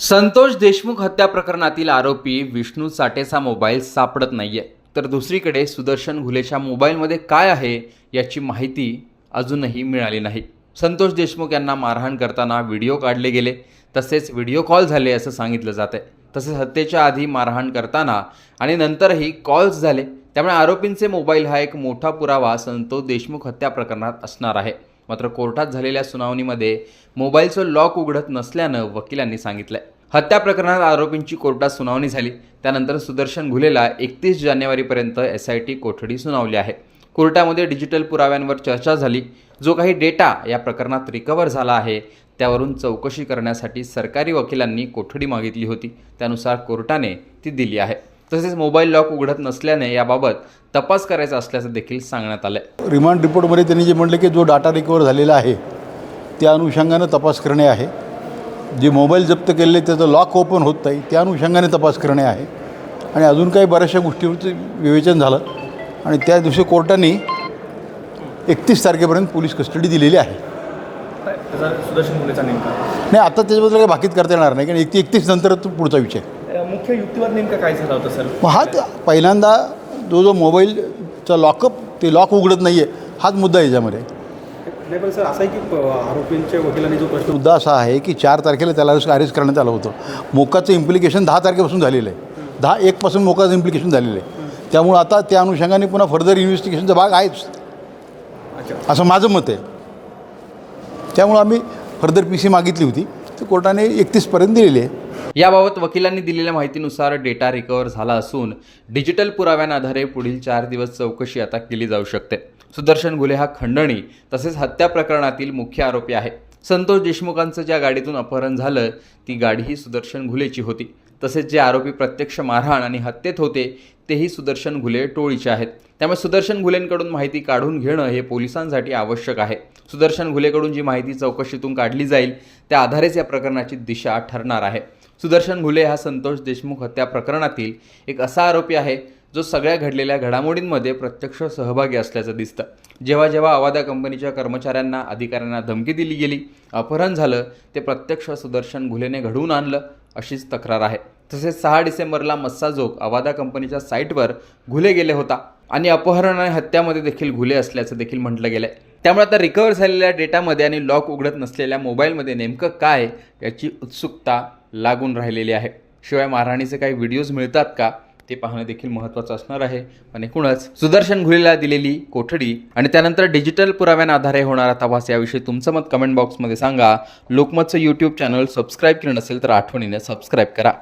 संतोष देशमुख हत्या प्रकरणातील आरोपी विष्णू साठेचा मोबाईल सापडत नाहीये. तर दुसरीकडे सुदर्शन घुलेच्या मोबाईलमध्ये काय आहे याची माहिती अजूनही मिळाली नाही. संतोष देशमुख यांना मारहाण करताना व्हिडिओ काढले गेले. तसेच व्हिडिओ कॉल झाले असं सांगितलं जात. आहे तसेच हत्येच्या आधी मारहाण करताना आणि नंतरही कॉल्स झाले. त्यामुळे आरोपींचे मोबाईल हा एक मोठा पुरावा संतोष देशमुख हत्या प्रकरणात असणार आहे. मात्र कोर्टात झालेल्या सुनावणीमध्ये मोबाईलचं लॉक उघडत नसल्यानं वकिलांनी सांगितलंय. हत्या प्रकरणात आरोपींची कोर्टात सुनावणी झाली. त्यानंतर सुदर्शन घुलेला एकतीस जानेवारीपर्यंत एस आय टी कोठडी सुनावली आहे. कोर्टामध्ये डिजिटल पुराव्यांवर चर्चा झाली. जो काही डेटा या प्रकरणात रिकवर झाला आहे त्यावरून चौकशी करण्यासाठी सरकारी वकिलांनी कोठडी मागितली होती. त्यानुसार कोर्टाने ती दिली आहे. तसेच मोबाईल लॉक उघडत नसल्याने याबाबत तपास करायचा असल्याचं देखील सांगण्यात आलंय. रिमांड रिपोर्टमध्ये त्यांनी जे म्हटलं की जो डाटा रिकवर झालेला आहे त्या अनुषंगानं तपास करणे आहे. जे मोबाईल जप्त केलेले त्याचं लॉक ओपन होत नाही त्या अनुषंगाने तपास करणे आहे. आणि अजून काही बऱ्याचशा गोष्टीवरचं विवेचन झालं. आणि त्या दिवशी कोर्टाने एकतीस तारखेपर्यंत पोलीस कस्टडी दिलेली आहे. त्याचा सुदर्शन मुलेचा नेमका? नाही आता त्याच्याबद्दल काही बाकीत करता येणार नाही कारण एकती एकतीस नंतर तो पुढचा विषय. मुख्य युक्तिवाद नेमका काय झाला होता सर? हा त्या- पहिल्यांदा जो जो मोबाईलचा लॉकअप ते लॉक उघडत नाही आहे हाच मुद्दा आहे याच्यामध्ये. नाही पण सर असं आहे की आरोपींच्या वकिलांनी जो प्रश्न मुद्दा असा आहे की चार तारखेला त्याला अरेस्ट करण्यात आलं होतं. मोकाचं इम्प्लिकेशन दहा तारखेपासून झालेलं आहे. दहा एकपासून मोकाचं इम्प्लिकेशन झालेलं आहे. त्यामुळं आता त्या अनुषंगाने पुन्हा फर्दर इन्व्हेस्टिगेशनचा भाग आहेच. असं माझं मत आहे. त्यामुळं आम्ही फर्दर पी सी मागितली होती. तर कोर्टाने एकतीसपर्यंत दिलेली आहे. याबाबत वकिलांनी दिलेल्या माहितीनुसार डेटा रिकव्हर झाला असून डिजिटल पुराव्यांआधारे पुढील चार दिवस चौकशी आता केली जाऊ शकते. सुदर्शन घुले हा खंडणी तसेच हत्या प्रकरणातील मुख्य आरोपी आहे. संतोष देशमुखांचं ज्या गाडीतून अपहरण झालं ती गाडी ही सुदर्शन घुलेची होती. तसेच जे आरोपी प्रत्यक्ष मारहाण आणि हत्येत होते तेही सुदर्शन घुले टोळीचे आहेत. त्यामुळे सुदर्शन घुलेंकडून माहिती काढून घेणं हे पोलिसांसाठी आवश्यक आहे. सुदर्शन घुलेकडून जी माहिती चौकशीतून काढली जाईल त्या आधारेच या प्रकरणाची दिशा ठरणार आहे. सुदर्शन घुले हा संतोष देशमुख हत्या प्रकरणातील एक असा आरोपी आहे जो सगळ्या घडलेल्या घडामोडींमध्ये प्रत्यक्ष सहभागी असल्याचं दिसतं. जेव्हा जेव्हा अवादा कंपनीच्या कर्मचाऱ्यांना अधिकाऱ्यांना धमकी दिली गेली अपहरण झालं ते प्रत्यक्ष सुदर्शन घुलेने घडवून आणलं अशीच तक्रार आहे. तसेच सहा डिसेंबरला मस्साजोग अवादा कंपनीच्या साईटवर घुले गेले होता आणि अपहरण आणि हत्यामध्ये देखील घुले असल्याचं देखील म्हटलं गेलं आहे त्यामुळे आता रिकवर झालेल्या डेटामध्ये आणि लॉक उघडत नसलेल्या मोबाईलमध्ये नेमकं काय याची उत्सुकता लागून राहिलेली आहे. शिवाय मारहाणीचे काही व्हिडिओज मिळतात का? ते पाहणं देखील महत्त्वाचं असणार आहे. पण एकूणच सुदर्शन घुलेला दिलेली कोठडी आणि त्यानंतर डिजिटल पुराव्यांआधारे होणारा तपास याविषयी तुमचं मत कमेंट बॉक्समध्ये सांगा. लोकमतचं यूट्यूब चॅनल सबस्क्राईब केलं नसेल तर आठवणीने सबस्क्राईब करा.